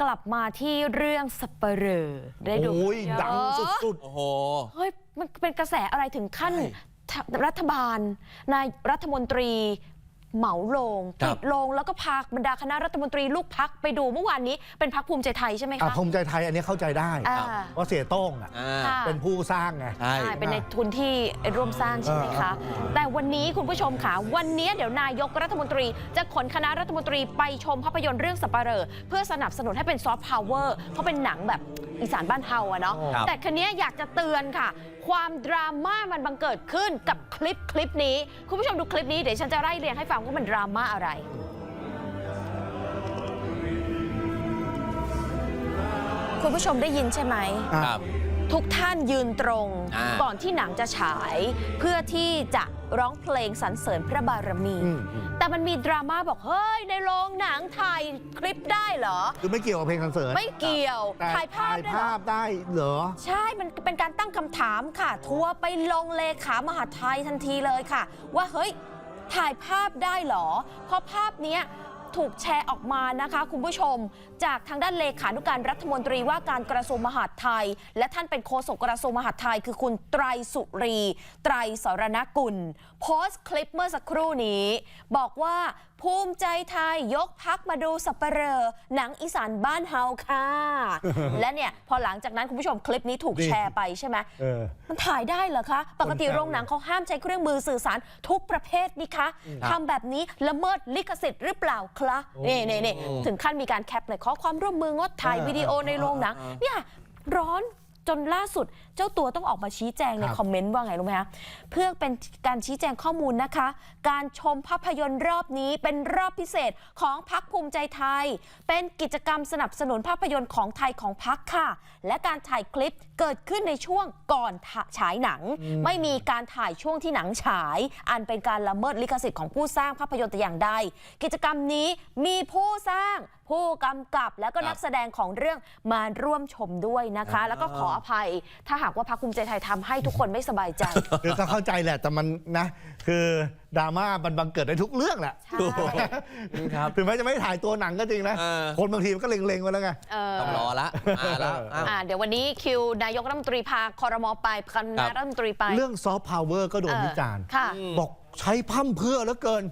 กลับมาที่เรื่องสเปเหรอได้ดูโอ้ยเยอะดังสุดโอ้โห เฮ้ยมันเป็นกระแสอะไรถึงขั้นใช่ทรัฐบาลนายรัฐมนตรี เหมาโลงครัติบดโลงแล้วก็พาบรรดาคณะรัฐมนตรีลูกพักไปดูเมื่อวานนี้เป็นพักภูมิใจไทยใช่ไหมๆอะคะ ภูมิใจไทยอันนี้เข้าใจได้อ่าว่าเสียโต้งอะอ่าค่ะ เป็นผู้สร้างไง ใช่ ใช่เป็นในทุนที่ร่วมสร้างใช่ไหมคะเออเออเออแต่วันนี้คุณผู้ชมค่ะ วันนี้เดี๋ยวนายกรัฐมนตรี จะขนคณะรัฐมนตรีไปชมภาพยนตร์เรื่องสปาเหรอเพื่อสนับสนุนให้เป็นซอฟต์พาวเวอร์เพราะเป็นหนังแบบ อีสานบ้านเฮาอะเนาะครับ แต่คันนี้ยอยากจะเตือนค่ะ ความดราม่ามันบังเกิดขึ้นกับคลิปคลิปนี้ คุณผู้ชมดูคลิปนี้เดี๋ยวฉันจะไล่เรียงให้ฟังว่ามันดราม่าอะไร คุณผู้ชมได้ยินใช่ไหมอะครับ ทุกท่านยืนตรงอ่า ก่อนที่หนังจะฉาย เพื่อที่จะ ร้องเพลงสรรเสริญพระบารมีอืมอืมแต่มันมีดราม่าบอก เฮ้ย ในโรงหนังถ่ายคลิปได้เหรอ คือไม่เกี่ยวกับเพลงคอนเสิร์ตไม่เกี่ยวแต่ถ่ายภาพถ่ายได้เหรอภาพได้เหรอ ใช่ มันเป็นการตั้งคำถามค่ะ ทัวร์ไปลงเลขามหาดไทยทันทีเลยค่ะ ว่าเฮ้ย ถ่ายภาพได้เหรอ เพราะภาพเนี้ย ถูกแชร์ออกมานะคะคุณผู้ชม จากทางด้านเลขานุการรัฐมนตรีว่าการกระทรวงมหาดไทย และท่านเป็นโฆษกกระทรวงมหาดไทย คือคุณไตรสุรี ไตรสรณกุล โพสต์คลิปเมื่อสักครู่นี้ บอกว่าภูมิใจไทยยกพักมาดูสัปเหร่อหนังอีสานบ้านเฮาค่ะ และเนี่ยพอหลังจากนั้นคุณผู้ชมคลิปนี้ถูกนี่แชร์ไปใช่ไหมเออมันถ่ายได้เหรอคะ ปกติคนแซวโรงหนังเขาห้ามใช้เครื่องมือสื่อสารทุกประเภทนี่คะทำแบบนี้ละเมิดลิขสิทธิ์หรือเปล่าคะนี่นี่นี่ถึงขั้นมีการแคปเลยขอความร่วมมืองดถ่ายอ่าวิดีโอในโรงหนังอ่าเนี่ยร้อน จนล่าสุดเจ้าตัวต้องออกมาชี้แจงในครับ คอมเมนต์ว่าไงรู้ไหมคะเพื่อเป็นการชี้แจงข้อมูลนะคะ การชมภาพยนตร์รอบนี้เป็นรอบพิเศษของพักภูมิใจไทย เป็นกิจกรรมสนับสนุนภาพยนตร์ของไทยของพักค่ะ และการถ่ายคลิปเกิดขึ้นในช่วงก่อนฉายหนัง ไม่มีการถ่ายช่วงที่หนังฉาย อันเป็นการละเมิดลิขสิทธิ์ของผู้สร้างภาพยนตร์แต่อย่างใด กิจกรรมนี้มีผู้สร้าง ผู้กำกับและก็ครับนักแสดงของเรื่องมาร่วมชมด้วยนะคะอ่าแล้วก็ขออภัย ถ้าหากว่าพรรคภูมิใจไทยทำให้ทุกคนไม่สบายใจ คือก็เข้าใจแหละ แต่มันนะ คือดราม่ามันบังเกิดได้ทุกเรื่องแหละใช่ ครับ ถึงแม้จะไม่ถ่ายตัวหนังก็จริงนะ เออ คนบางทีมันก็เล็งๆไว้แล้วไง เออ ต้องรอละมาแล้วอ้าว อ่าเดี๋ยววันนี้คิวนายกรัฐมนตรีพาคอรมอไปคณะครับรัฐมนตรีไปเรื่องซอฟต์พาวเวอร์ก็โดนเออวิจารณ์ ค่ะ บอกใช้พร่ำเพรื่อเหลือเกิน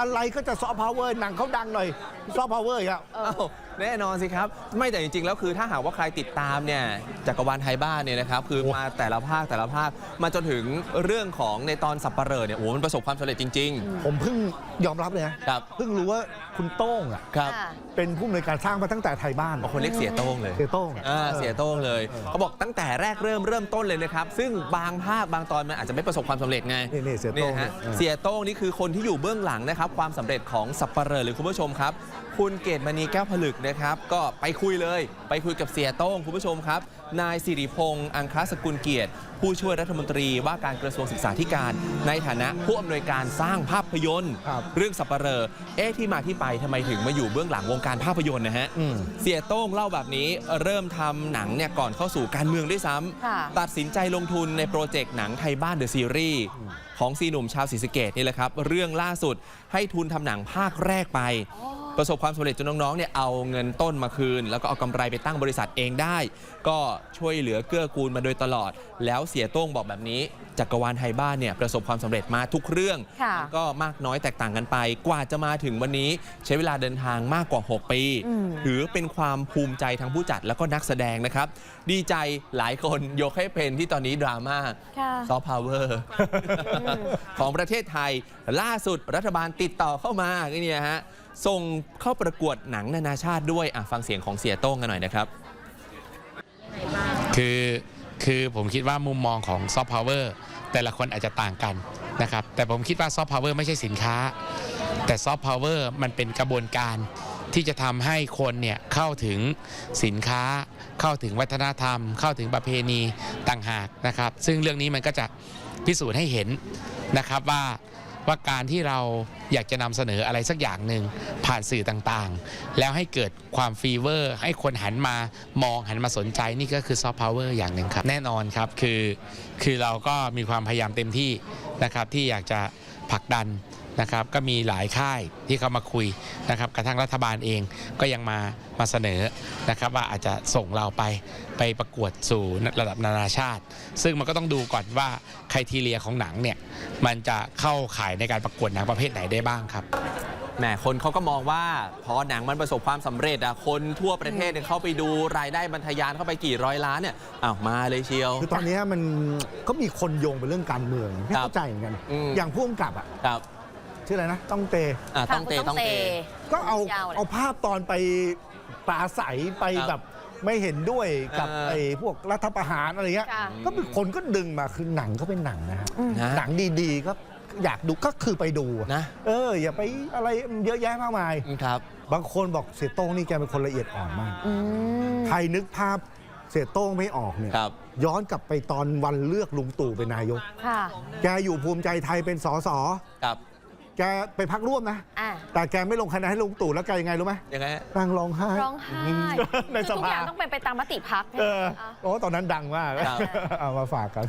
อะไรก็จะซอฟต์พาวเวอร์หนังเขาดังหน่อยซอฟต์พาวเวอร์อีกอะเอออ้าวแน่นอนสิครับ ไม่แต่จริงๆ แล้วคือถ้าหากว่าใครติดตามเนี่ยจักรวาลไทยบ้านเนี่ยนะครับคือมาแต่ละภาคแต่ละภาคมาจนถึงเรื่องของในตอนสับปะเหร่อเนี่ยโอ้โหมันประสบความสำเร็จจริง ผมเพิ่งยอมรับเลยนะครับ เพิ่งรู้ว่าคุณโต้งอะๆ ครับค่ะเป็นผู้อำนวยการสร้างมาตั้งแต่ไทยบ้านบางคนเรียกเสียโต้งเลย เสียโต้งอะอ่าเสียโต้งเลยเขาบอกตั้งแต่แรกเริ่มเริ่มต้นเลยนะครับ ซึ่งบางภาคบางตอนมันอาจจะไม่ประสบความสำเร็จไงนี่นี่เสียโต้งนี่ฮะเนี่ยเสียโต้งนี่คือคนที่อยู่เบื้องหลังนะครับครับความสำเร็จของสับปะเลอหรือคุณผู้ชมครับ คุณเกตมณีแก้วผลึกนะครับ ก็ไปคุยเลย ไปคุยกับเสียโต้งคุณผู้ชมครับ นายสิริพงษ์อังคาสกุลเกียรติ ผู้ช่วยรัฐมนตรีว่าการกระทรวงศึกษาธิการ ในฐานะผู้อำนวยการสร้างภาพยนตร์ ครับเรื่องสับปะเหร่อเอ๊ะที่มาที่ไปทำไมถึงมาอยู่เบื้องหลังวงการภาพยนตร์นะฮะอืม เสียโต้งเล่าแบบนี้เริ่มทำหนังเนี่ยก่อนเข้าสู่การเมืองด้วยซ้ำ ค่ะ ตัดสินใจลงทุนในโปรเจกต์หนังไทยบ้านเดอะซีรีส์ของซีหนุ่มชาวศรีสะเกดนี่แหละครับ เรื่องล่าสุดให้ทุนทำหนังภาคแรกไป ประสบความสำเร็จจนน้องๆเนี่ยเอาเงินต้นมาคืน แล้วก็เอากำไรไปตั้งบริษัทเองได้ ก็ช่วยเหลือเกื้อกูลมาโดยตลอด แล้วเสียโต้งบอกแบบนี้ จักรวาลไทยบ้านเนี่ยประสบความสำเร็จมาทุกเรื่อง ค่ะก็มากน้อยแตกต่างกันไป กว่าจะมาถึงวันนี้ใช้เวลาเดินทางมากกว่า 6 ปี อืม ถือเป็นความภูมิใจทั้งผู้จัดแล้วก็นักแสดงนะครับ ดีใจหลายคนยกให้เป็นที่ตอนนี้ดราม่า ค่ะ ซอฟต์พาวเวอร์ของประเทศไทย ล่าสุดรัฐบาลติดต่อเข้ามาก็เนี่ยฮะ ส่งเข้าประกวดหนังนานาชาติด้วยอะฟังเสียงของเสียโต้งกันหน่อยนะครับ คือคือผมคิดว่ามุมมองของซอฟต์พาวเวอร์ แต่ละคนอาจจะต่างกันนะครับแต่ผมคิดว่าซอฟต์พาวเวอร์ไม่ใช่สินค้า แต่ซอฟต์พาวเวอร์มันเป็นกระบวนการที่จะทำให้คนเนี่ยเข้าถึงสินค้า เข้าถึงวัฒนธรรม เข้าถึงประเพณีต่างหากนะครับ ซึ่งเรื่องนี้มันก็จะพิสูจน์ให้เห็นนะครับว่า ว่าการที่เราอยากจะนำเสนออะไรสักอย่างหนึ่งผ่านสื่อต่างๆ แล้วให้เกิดความฟีเวอร์ ให้คนหันมามองหันมาสนใจนี่ก็คือซอฟต์พาวเวอร์อย่างหนึ่งครับ แน่นอนครับคือคือเราก็มีความพยายามเต็มที่นะครับที่อยากจะผลักดัน นะครับก็มีหลายค่ายที่เขามาคุยนะครับกระทั่งรัฐบาลเองก็ยังมามาเสนอนะครับว่าอาจจะส่งเราไปไปประกวดสู่ระดับนานาชาติ ซึ่งมันก็ต้องดูก่อนว่าใครทีเรียของหนังเนี่ยมันจะเข้าข่ายในการประกวดหนังประเภทไหนได้บ้างครับแหมคนเขาก็มองว่าพอหนังมันประสบความสำเร็จอะคนทั่วประเทศเนี่ยเข้าไปดูรายได้บรรทะยานเข้าไปกี่ร้อยล้านเนี่ยอ้าวมาเลยเชียว คือตอนนี้มันก็มีคนโยงไปเรื่องการเมืองไม่ครับเข้าใจเหมือนกันอืมอย่างผู้กำกับอะครับ ชื่ออะไรนะ ต้องเต อะค่ะต้องเตะคุณต้องเตะ ก็เอายาวเลยเอาภาพตอนไปปราศัยไปครับแบบไม่เห็นด้วยกับเออไอ้พวกรัฐประหารอะไรเงี้ยค่ะ ก็เป็นคนก็ดึงมาคือหนังก็เป็นหนังนะฮะนะหนังดีๆก็อยากดูก็คือไปดูอะนะ เออ อย่าไปอะไรเยอะแยะมากมาย ครับ บางคนบอกเสียโต้งนี่แกเป็นคนละเอียดอ่อนมาก อืม ใครนึกภาพเสียโต้งไม่ออกเนี่ยครับ ย้อนกลับไปตอนวันเลือกลุงตู่เป็นนายก ค่ะ แกอยู่ภูมิใจไทยเป็นสส ครับ แกไปพักร่วมนะ อะ แต่แกไม่ลงคะแนนให้ลุงตู่แล้วแกยังไงรู้ไหมยังไงฮะนั่งร้องไห้ ร้องไห้ในคือสทุกอภาย่างต้องเป็นไปตามมติพัก เออโอ้ตอนนั้นดังมากครับ เอามาฝากกัน